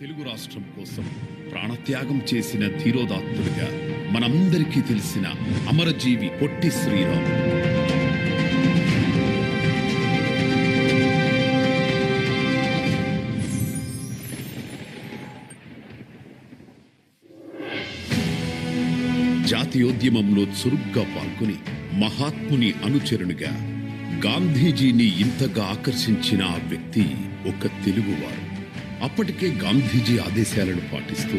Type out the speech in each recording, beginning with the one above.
తెలుగు రాష్ట్రం కోసం ప్రాణత్యాగం చేసిన ధీరోదాత్తుడిగా మనందరికీ తెలిసిన అమరజీవి పొట్టి శ్రీరామ్. జాతీయోద్యమంలో చురుగ్గా పాల్గొని మహాత్ముని అనుచరునిగా గాంధీజీని ఇంతగా ఆకర్షించిన ఆ వ్యక్తి ఒక తెలుగువారు. అప్పటికే గాంధీజీ ఆదేశాలను పాటిస్తూ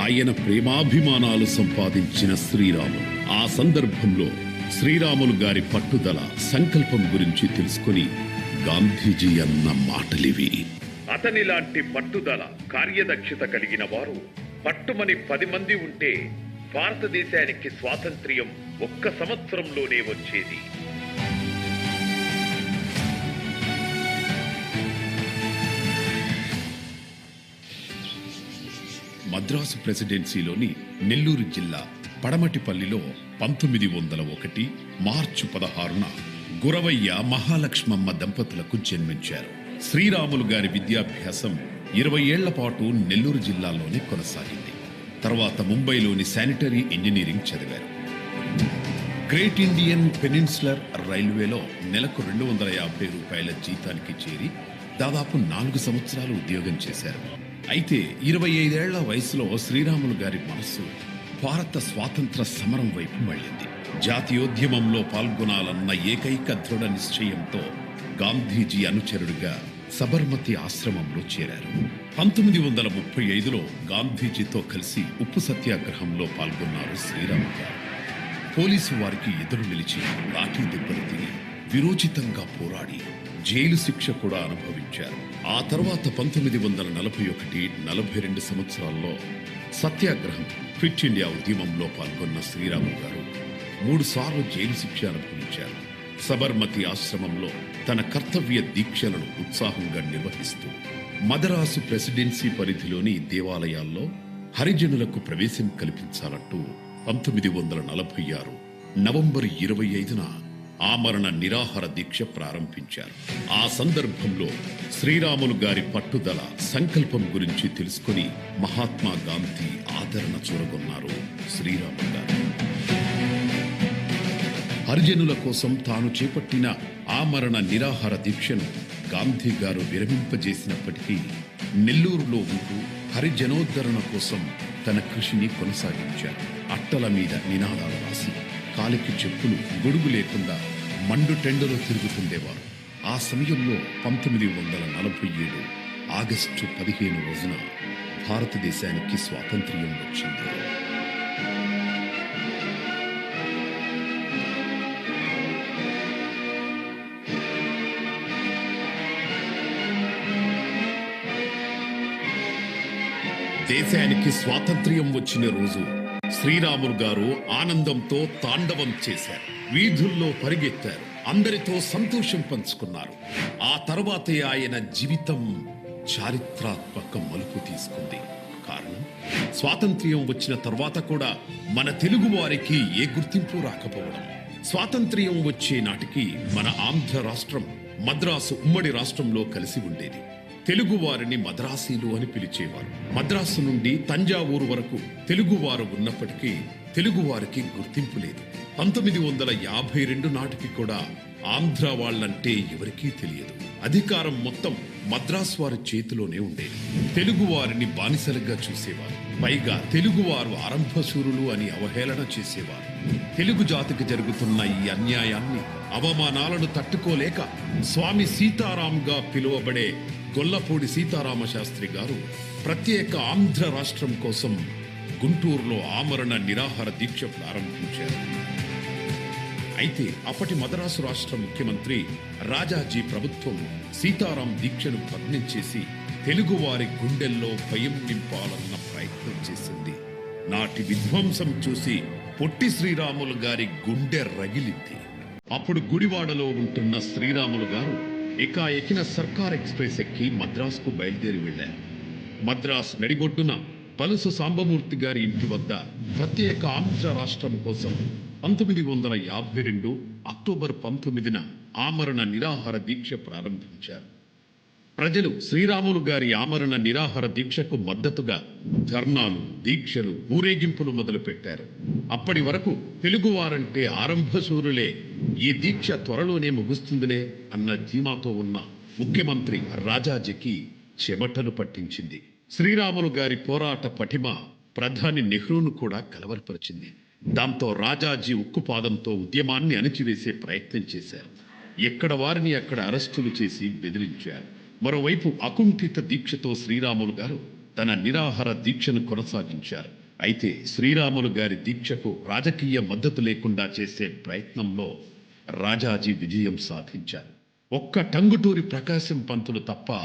ఆయన ప్రేమాభిమానాలు సంపాదించిన శ్రీరాములు. ఆ సందర్భంలో శ్రీరాములు గారి పట్టుదల సంకల్పం గురించి తెలుసుకొని గాంధీజీ అన్న మాటలివి. అతనిలాంటి పట్టుదల కార్యదక్షత కలిగిన వారు పట్టుమని పది మంది ఉంటే భారతదేశానికి స్వాతంత్ర్యం ఒక్క సంవత్సరంలోనే వచ్చేది. మద్రాసు ప్రెసిడెన్సీలోని నెల్లూరు జిల్లా పడమటిపల్లిలో పంతొమ్మిది వందల ఒకటి మార్చి పదహారున గురవయ్య మహాలక్ష్మమ్మ దంపతులకు జన్మించారు. శ్రీరాములు గారి విద్యాభ్యాసం ఇరవై ఏళ్ళ పాటు నెల్లూరు జిల్లాలోనే కొనసాగింది. తర్వాత ముంబైలోని శానిటరీ ఇంజనీరింగ్ చదివారు. గ్రేట్ ఇండియన్ పెనిన్సులర్ రైల్వేలో నెలకు రెండు వందల యాభై రూపాయల జీతానికి చేరి దాదాపు నాలుగు సంవత్సరాలు ఉద్యోగం చేశారు. అయితే ఇరవై ఐదేళ్ళ వయసులో శ్రీరాములు గారి మనస్సు భారత స్వాతంత్ర సమరం వైపు మళ్ళింది. జాతీయోద్యమంలో పాల్గొనాలన్న ఏకైక దృఢ నిశ్చయంతో గాంధీజీ అనుచరుడిగా సబర్మతి ఆశ్రమంలో చేరారు. పంతొమ్మిది వందల ముప్పై ఐదులో గాంధీజీతో కలిసి ఉప్పు సత్యాగ్రహంలో పాల్గొన్నారు శ్రీరాములు గారు. పోలీసు వారికి ఎదురు నిలిచి లాఠీ దెబ్బలు తిని విరోచితంగా పోరాడి జైలు శిక్ష కూడా అనుభవించారు. ఆ తర్వాత పంతొమ్మిది వందల నలభై ఒకటి నలభై రెండు సంవత్సరాల్లో సత్యాగ్రహం క్విట్ ఇండియా ఉద్యమంలో పాల్గొన్న శ్రీరాము గారు మూడు సార్లు జైలు శిక్ష అనుభవించారు. సబర్మతి ఆశ్రమంలో తన కర్తవ్య దీక్షలను ఉత్సాహంగా నిర్వహిస్తూ మదరాసు ప్రెసిడెన్సీ పరిధిలోని దేవాలయాల్లో హరిజనులకు ప్రవేశం కల్పించాలంటూ పంతొమ్మిది వందల నలభై ఆరు నవంబర్ ఇరవై ఐదున ఆమరణ నిరాహార దీక్ష ప్రారంభించారు. ఆ సందర్భంలో శ్రీరాములు గారి పట్టుదల సంకల్పం గురించి తెలుసుకొని మహాత్మా గాంధీ ఆదరణ చూరగొన్నారు శ్రీరాములు గారు. హరిజనుల కోసం తాను చేపట్టిన ఆమరణ నిరాహార దీక్షను గాంధీ గారు విరమింపజేసినప్పటికీ నెల్లూరులో ఉంటూ హరిజనోద్ధరణ కోసం తన కృషిని కొనసాగించారు. అట్టల మీద నినాదాలు రాసి కాలికి చెప్పులు గొడుగు లేకుండా మండు టెండలో తిరుగుతుండేవారు. ఆ సమయంలో పంతొమ్మిది వందల నలభై ఏడు ఆగస్టు పదిహేను రోజున భారతదేశానికి స్వాతంత్ర్యం వచ్చింది. దేశానికి స్వాతంత్ర్యం వచ్చిన రోజు శ్రీరాములు గారు ఆనందంతో తాండవం చేశారు. వీధుల్లో పరిగెత్తారు. అందరితో సంతోషం పంచుకున్నారు. ఆ తర్వాతే ఆయన జీవితం చారిత్రాత్మక మలుపు తీసుకుంది. కారణం? స్వాతంత్ర్యం వచ్చిన తర్వాత కూడా మన తెలుగు వారికి ఏ గుర్తింపు రాకపోవడం. స్వాతంత్ర్యం వచ్చే నాటికి మన ఆంధ్ర రాష్ట్రం మద్రాసు ఉమ్మడి రాష్ట్రంలో కలిసి ఉండేది. తెలుగు వారిని మద్రాసీలు అని పిలిచేవారు. మద్రాసు నుండి తంజావూరు వరకు తెలుగువారు ఉన్నప్పటికీ తెలుగువారికి గుర్తింపు లేదు. పంతొమ్మిది వందల యాభై రెండు నాటికి కూడా ఆంధ్ర వాళ్ళంటే ఎవరికీ తెలియదు. అధికారం మొత్తం మద్రాసు వారి చేతిలోనే ఉండేది. తెలుగు వారిని బానిసలుగా చూసేవారు. పైగా తెలుగువారు ఆరంభశూరులు అని అవహేళన చేసేవారు. తెలుగు జాతికి జరుగుతున్న ఈ అన్యాయాన్ని అవమానాలను తట్టుకోలేక స్వామి సీతారాంగా పిలువబడే గొల్లపూడి సీతారామ శాస్త్రి గారు ప్రత్యేక ఆంధ్ర రాష్ట్రం కోసం గుంటూరులో ఆమరణ నిరాహార దీక్ష ప్రారంభించారు. అయితే అప్పటి మద్రాసు రాష్ట్ర ముఖ్యమంత్రి రాజాజీ ప్రభుత్వం సీతారాం దీక్షను భగ్నం చేసి తెలుగువారి గుండెల్లో భయం నింపాలన్న ప్రయత్నం చేసింది. నాటి విధ్వంసం చూసి పొట్టి శ్రీరాములు గారి గుండె రగిలింది. అప్పుడు గుడివాడలో ఉంటున్న శ్రీరాములు గారు ఎకాఎకిన సర్కార్ ఎక్స్ప్రెస్ ఎక్కి మద్రాసుకు బయలుదేరి వెళ్ళారు. మద్రాస్ నడిగొడ్డున పలుసు సాంబమూర్తి గారి ఇంటి వద్ద ప్రత్యేక ఆంధ్ర రాష్ట్రం కోసం పంతొమ్మిది వందల యాభై రెండు అక్టోబర్ పంతొమ్మిదిన ఆమరణ నిరాహార దీక్ష ప్రారంభించారు. ప్రజలు శ్రీరాములు గారి ఆమరణ నిరాహార దీక్షకు మద్దతుగా ధర్నాలు దీక్షలు ఊరేగింపులు మొదలుపెట్టారు. అప్పటి వరకు తెలుగువారంటే ఆరంభశూరులే ఈ దీక్ష త్వరలోనే ముగుస్తుందిలే అన్న ధీమాతో ఉన్న ముఖ్యమంత్రి రాజాజీకి చెమటను పట్టించింది. శ్రీరాములు గారి పోరాట పటిమ ప్రధాని నెహ్రూను కూడా కలవరపరిచింది. దాంతో రాజాజీ ఉక్కుపాదంతో ఉద్యమాన్ని అణిచివేసే ప్రయత్నం చేశారు. ఎక్కడ వారిని అక్కడ అరెస్టులు చేసి బెదిరించారు. మరోవైపు అకుంఠిత దీక్షతో శ్రీరాములు గారు తన నిరాహార దీక్షను కొనసాగించారు. అయితే శ్రీరాములు గారి దీక్షకు రాజకీయ మద్దతు లేకుండా చేసే ప్రయత్నంలో రాజాజీ విజయం సాధించారు. ఒక్క టంగుటూరి ప్రకాశం పంతులు తప్ప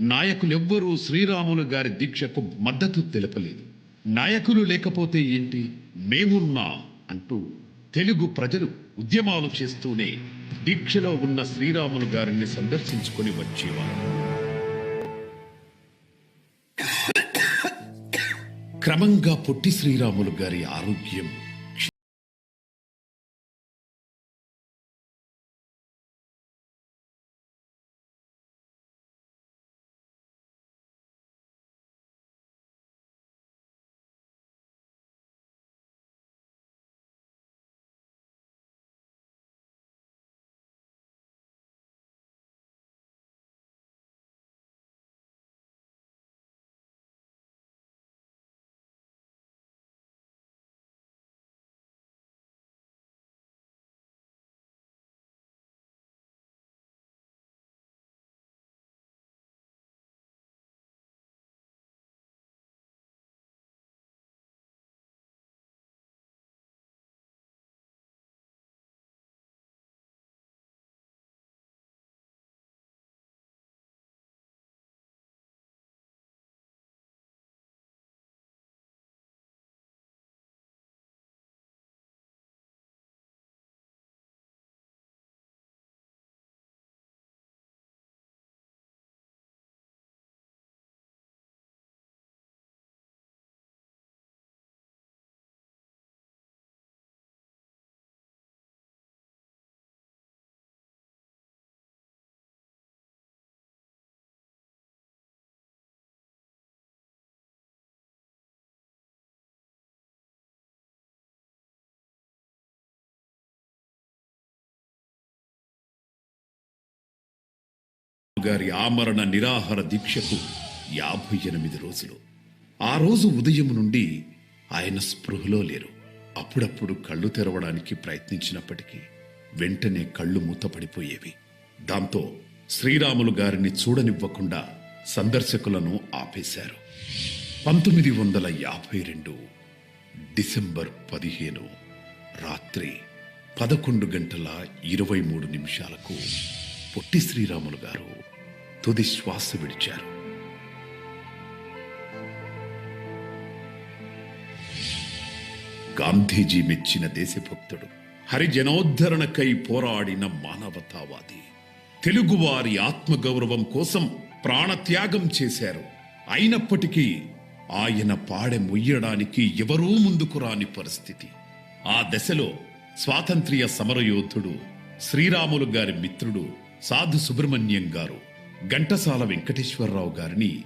నాయకులెవ్వరూ శ్రీరాములు గారి దీక్షకు మద్దతు తెలపలేదు. నాయకులు లేకపోతే ఏంటి? మేమున్నా అంటూ తెలుగు ప్రజలు ఉద్యమాలు చేస్తూనే దీక్షలో ఉన్న శ్రీరాములు గారిని సందర్శించుకొని వచ్చేవారు. క్రమంగా పొట్టి శ్రీరాములు గారి ఆరోగ్యం గారి ఆమరణ నిరాహార దీక్షకు యాభై ఎనిమిది రోజులు. ఆ రోజు ఉదయం నుండి ఆయన స్పృహలో లేరు. అప్పుడప్పుడు కళ్ళు తెరవడానికి ప్రయత్నించినప్పటికీ వెంటనే కళ్ళు మూతపడిపోయేవి. దాంతో శ్రీరాములు గారిని చూడనివ్వకుండా సందర్శకులను ఆపేశారు. పంతొమ్మిది వందల యాభై రెండు డిసెంబర్ పదిహేను రాత్రి పదకొండు గంటల ఇరవై మూడు నిమిషాలకు పొట్టి శ్రీరాములు గారు తుది శ్వాస విడిచారు. గాంధీజీ మెచ్చిన దేశభక్తుడు హరిజనోద్ధరణకై పోరాడిన మానవతావాది తెలుగువారి ఆత్మగౌరవం కోసం ప్రాణత్యాగం చేశారు. అయినప్పటికీ ఆయన పాడె మొయ్యడానికి ఎవరూ ముందుకు రాని పరిస్థితి. ఆ దశలో స్వాతంత్ర్య సమరయోధుడు శ్రీరాములు గారి మిత్రుడు సాధు సుబ్రహ్మణ్యం గారు ఘంటసాల వెంకటేశ్వరరావు గారిని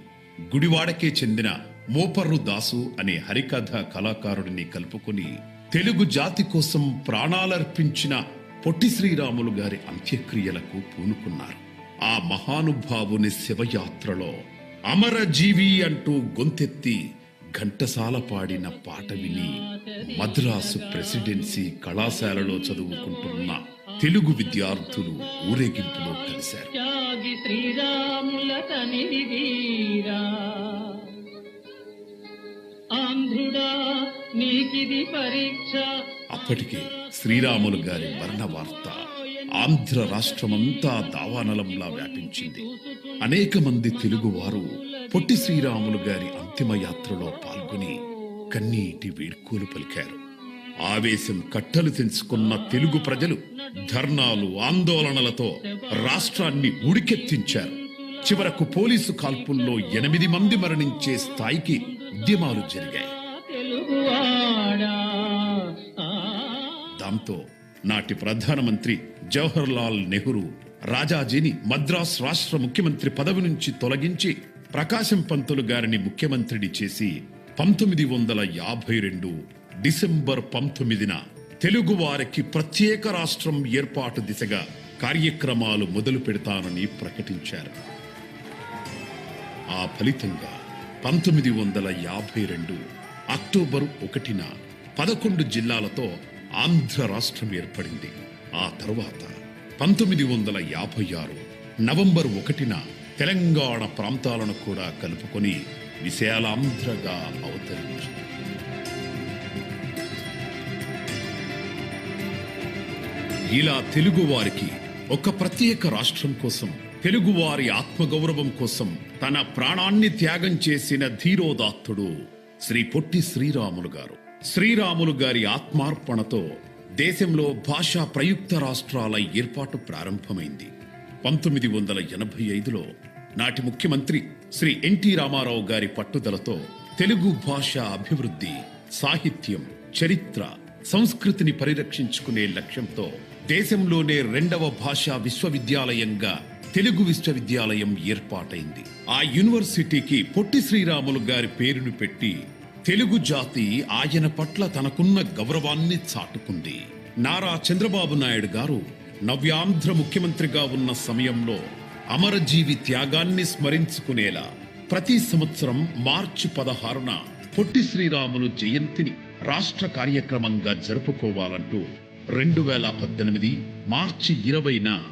గుడివాడకే చెందిన మోపర్రు దాసు అనే హరికథ కళాకారుడిని కలుపుకొని తెలుగు జాతి కోసం ప్రాణాలర్పించిన పొట్టి శ్రీరాములు గారి అంత్యక్రియలకు పూనుకున్నారు. ఆ మహానుభావుని శివయాత్రలో అమరజీవి అంటూ గొంతెత్తి ఘంటసాల పాడిన పాట విని మద్రాసు ప్రెసిడెన్సీ కళాశాలలో చదువుకుంటున్న తెలుగు విద్యార్థులు ఊరేగింపులో కలిశారు. అప్పటికే శ్రీరాములు గారి మరణ వార్త ఆంధ్ర రాష్ట్రమంతా దావానలంలా వ్యాపించింది. అనేక మంది తెలుగువారు పొట్టి శ్రీరాములు గారి అంతిమ యాత్రలో పాల్గొని కన్నీటి వీడ్కోలు పలికారు. ఆవేశం కట్టలు తెంచుకున్న తెలుగు ప్రజలు ధర్నాలు ఆందోళనలతో రాష్ట్రాన్ని ఉడికెత్తించారు. చివరకు పోలీసు కాల్పుల్లో ఎనిమిది మంది మరణించే స్థాయికి ఉద్యమాలు జరిగాయి. దాంతో నాటి ప్రధానమంత్రి జవహర్ లాల్ నెహ్రూ రాజాజీని మద్రాస్ రాష్ట్ర ముఖ్యమంత్రి పదవి నుంచి తొలగించి ప్రకాశం పంతులు గారిని ముఖ్యమంత్రిని చేసి పంతొమ్మిది వందల యాభై రెండు డిసెంబర్ పంతొమ్మిదిన తెలుగు వారికి ప్రత్యేక రాష్ట్రం ఏర్పాటు దిశగా కార్యక్రమాలు మొదలు పెడతానని ప్రకటించారు. ఆ ఫలితంగా పంతొమ్మిది వందల యాభై రెండు అక్టోబర్ ఒకటిన పదకొండు జిల్లాలతో ఆంధ్ర రాష్ట్రం ఏర్పడింది. ఆ తరువాత పంతొమ్మిది వందల యాభై ఆరు నవంబర్ ఒకటిన తెలంగాణ ప్రాంతాలను కూడా కలుపుకొని విశాలాంధ్రగా అవతరించింది. ఇలా తెలుగువారికి ఒక ప్రత్యేక రాష్ట్రం కోసం తెలుగువారి ఆత్మగౌరవం కోసం తన ప్రాణాన్ని త్యాగం చేసిన ధీరోదాత్తుడు శ్రీ పొట్టి శ్రీరాములు గారు. శ్రీరాములు గారి ఆత్మార్పణతో దేశంలో భాషా ప్రయుక్త రాష్ట్రాల ఏర్పాటు ప్రారంభమైంది. పంతొమ్మిది వందల ఎనభై ఐదులో నాటి ముఖ్యమంత్రి శ్రీ ఎన్టీ రామారావు గారి పట్టుదలతో తెలుగు భాష అభివృద్ధి సాహిత్యం చరిత్ర సంస్కృతిని పరిరక్షించుకునే లక్ష్యంతో దేశంలోనే రెండవ భాషా విశ్వవిద్యాలయంగా తెలుగు విశ్వవిద్యాలయం ఏర్పాటైంది. ఆ యూనివర్సిటీకి పొట్టి శ్రీరాములు గారి పేరును పెట్టి తెలుగు జాతి ఆయన పట్ల తనకున్న గౌరవాన్ని చాటుకుంది. నారా చంద్రబాబు నాయుడు గారు నవ్యాంధ్ర ముఖ్యమంత్రిగా ఉన్న సమయంలో అమరజీవి త్యాగాన్ని స్మరించుకునేలా ప్రతి సంవత్సరం మార్చి పదహారున పొట్టి శ్రీరాములు జయంతిని రాష్ట్ర కార్యక్రమంగా జరుపుకోవాలంటూ రెండు వేల పద్దెనిమిది మార్చి ఇరవైన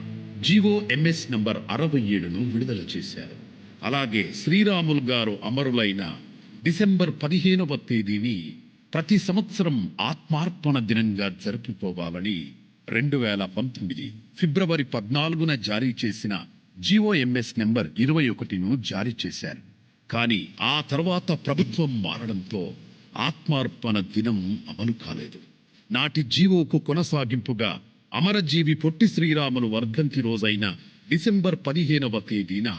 జీవో ఎంఎస్ నంబర్ అరవై ఏడును విడుదల చేశారు. అలాగే శ్రీరాములు గారు అమరులైన డిసెంబర్ పదిహేనవ తేదీని ప్రతి సంవత్సరం ఆత్మార్పణ దినంగా జరుపుకోవాలని రెండు వేల పంతొమ్మిది ఫిబ్రవరి పద్నాలుగున జారీ చేసిన జిఓఎంఎస్ నెంబర్ ఇరవై ఒకటిను జారీ చేశారు. కానీ ఆ తర్వాత ప్రభుత్వం మారడంతో ఆత్మార్పణ దినం అమలు కాలేదు. నాటి జీవోకు కొనసాగింపుగా అమరజీవి పొట్టి శ్రీరాములు వర్ధంతి రోజైన డిసెంబర్ పదిహేనవ తేదీన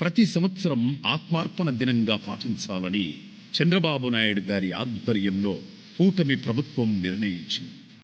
ప్రతి సంవత్సరం ఆత్మార్పణ దినంగా పాటించాలని చంద్రబాబు నాయుడు గారి ఆధ్వర్యంలో కూటమి ప్రభుత్వం నిర్ణయించింది.